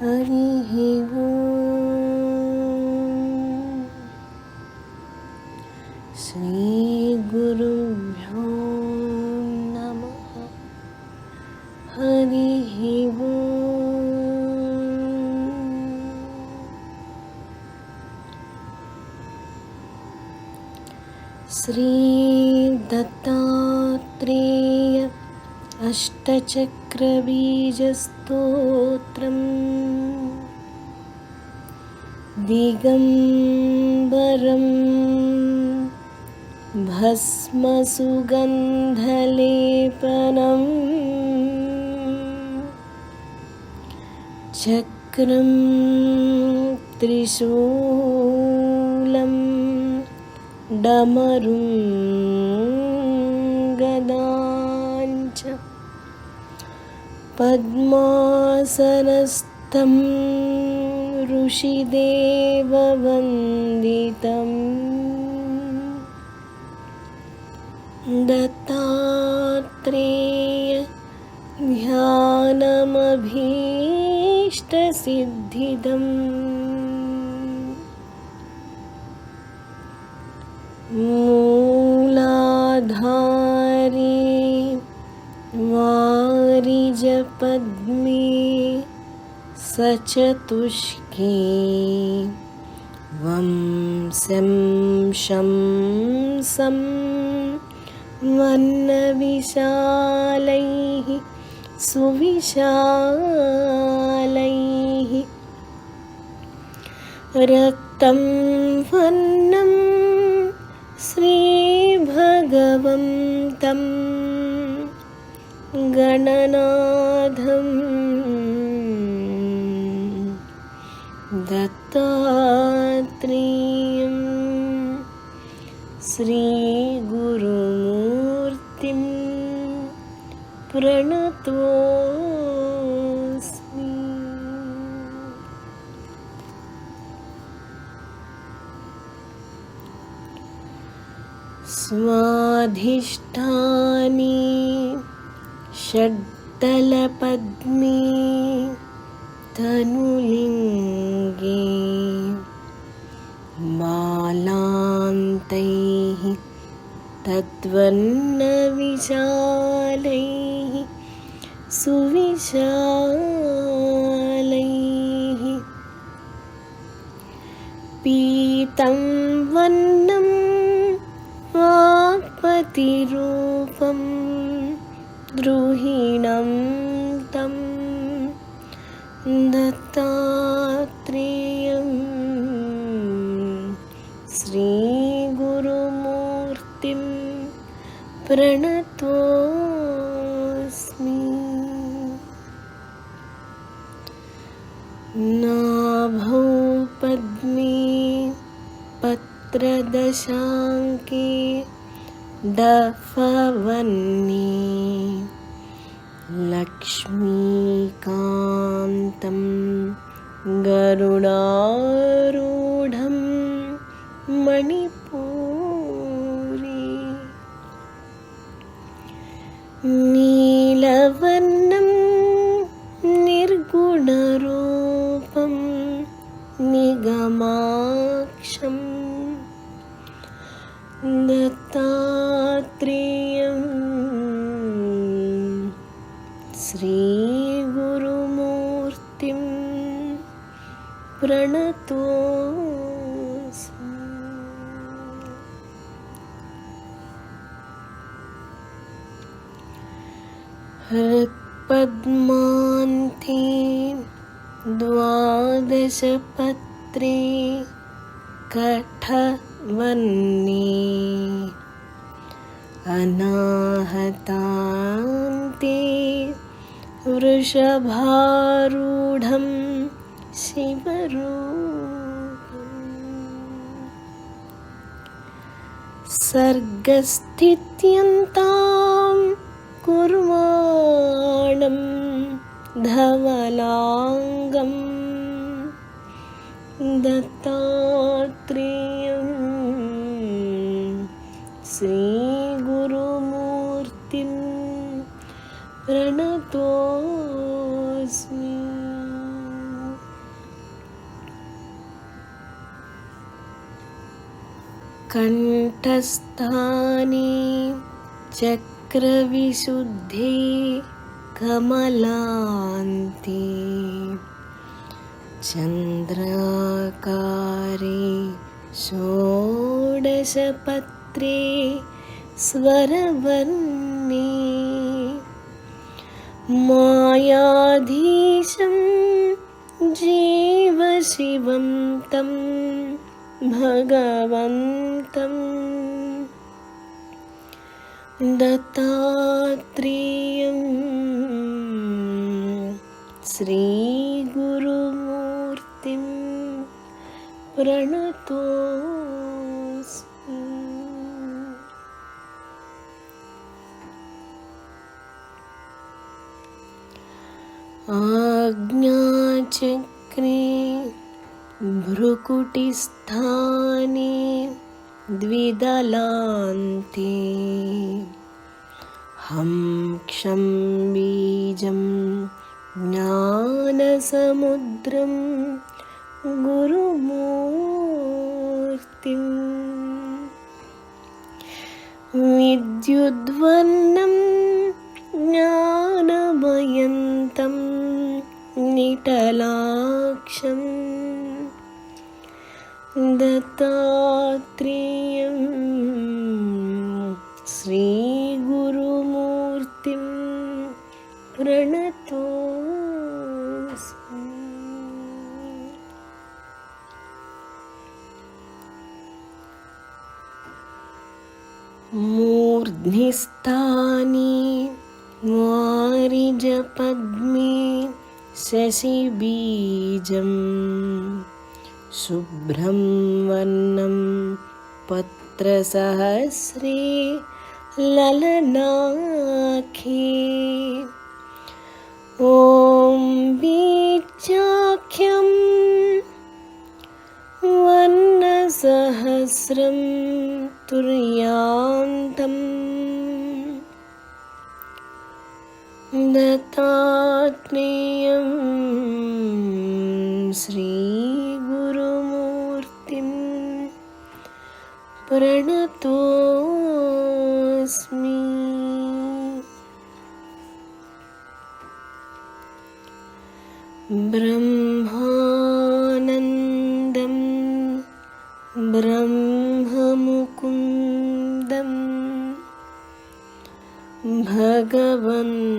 हरिः श्रीगुरुभ्यो नमः। हरिः श्रीदत्तात्रेय अष्टचक्रबीजस्तोत्रम्। दिगम्बरं भस्मसुगन्धलेपनम्। चक्रं त्रिशूलं डमरुं गदाञ्च पद्मासनस्थं ऋषिदेववन्दितम् दत्तात्रेय ध्यानमभीष्टसिद्धिदम् मूलाधारे वारिजपद्मे सचतुष्के वं शं शं सं वन्नविशालैः सुविशालैः। रक्तं वर्णं श्रीभगवन्तं गणनाथं दत्तात्रेयं श्रीगुरुमूर्तिं प्रणतोऽस्मि। स्वाधिष्ठानि षड्दलपद्मे तनुलिङ्गे मालान्तैः तद्वन्नविशालैः सुविशालैः पीतं वन्नं वाक्पतिरूपं द्रुहिणं तं दत्तात्रेयं श्रीगुरुमूर्तिं प्रणतोऽस्मि। नाभौ पद्मे पत्रदशाङ्के डफवन्ये लक्ष्मीकान्तं गरुडारूढं मणिपूरी श्रीगुरुमूर्तिं प्रणतोऽस्मि हृत्पद्मान्ते द्वादशपत्रे कठवन्ये अनाहतान्ते वृषभारूढं शिवरूपम्। सर्गस्थित्यन्तां कुर्वाणं धवलाङ्गं दत्तात्रेयं श्रीगुरुमूर्तिं प्रणतोऽस्मि। णतोऽस्मिकण्ठस्थानि चक्रविशुद्धि कमलान्ति। चन्द्राकारे षोडशपत्रे स्वरवर्ण मायाधीशं जीवशिवं तं भगवन्तम् दत्तात्रेयं श्रीगुरुमूर्तिं प्रणतोऽस्मि आज्ञाचक्रे भ्रुकुटिस्थाने द्विदलान्ते। हं क्षं बीजं ज्ञानसमुद्रं गुरुमूर्तिम् विद्युद्वर्णं ज्ञानमयन्तं निटलाक्षम् दत्तात्रेयं श्रीगुरुमूर्तिं प्रणतोऽस्मि। मूर्ध्निस्थाने वारिजपद्मे शशिबीजम् शुभ्रं वर्णं पत्रसहस्रे ललनाखे। ॐ बीजाख्यं वर्णसहस्रं तुर्यान्तम्। दत्तात्रेयं श्रीगुरुमूर्तिं प्रणतोऽस्मि। ब्रह्मानन्दं ब्रह्ममुकुन्दम् भगवन्तम्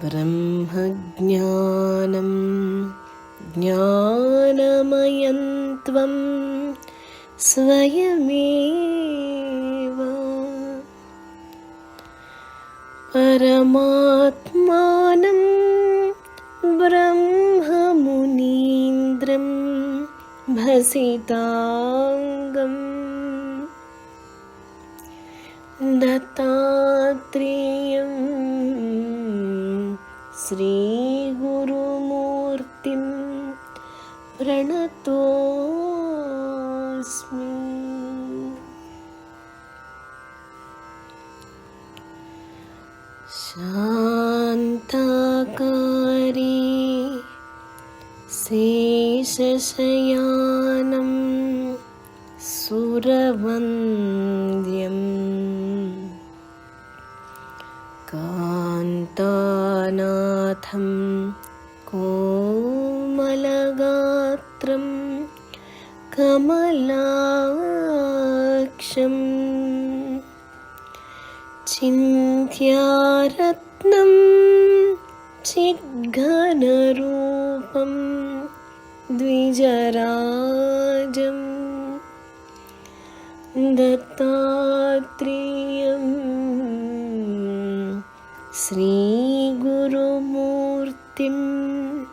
ब्रह्मज्ञानं ज्ञानमयं त्वं स्वयमेव परमात्मानं ब्रह्ममुनीन्द्रं भसिताङ्गम् दत्तात्रेयं श्रीगुरुमूर्तिं प्रणतोऽस्मि। शान्ताकारे शेषशयानं सुरवन्द्यम् कान्तानाथं कोमलगात्रं कमलाक्षम्। चिन्त्यारत्नं चिद्घनरूपं द्विजराजम्। दत्तात्रेयं श्रीगुरुमूर्तिं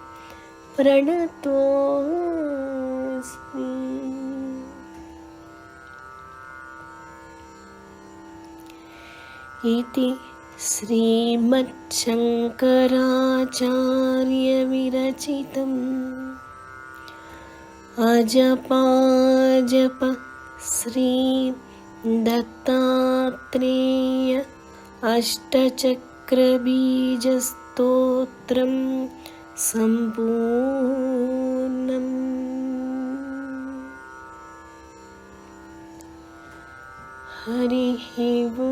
प्रणतोऽस्मि। इति श्रीमच्छङ्कराचार्यविरचितम् अजपाजप श्रीदत्तात्रेय स्तोत्रं सम्पूर्णम्। हरिःव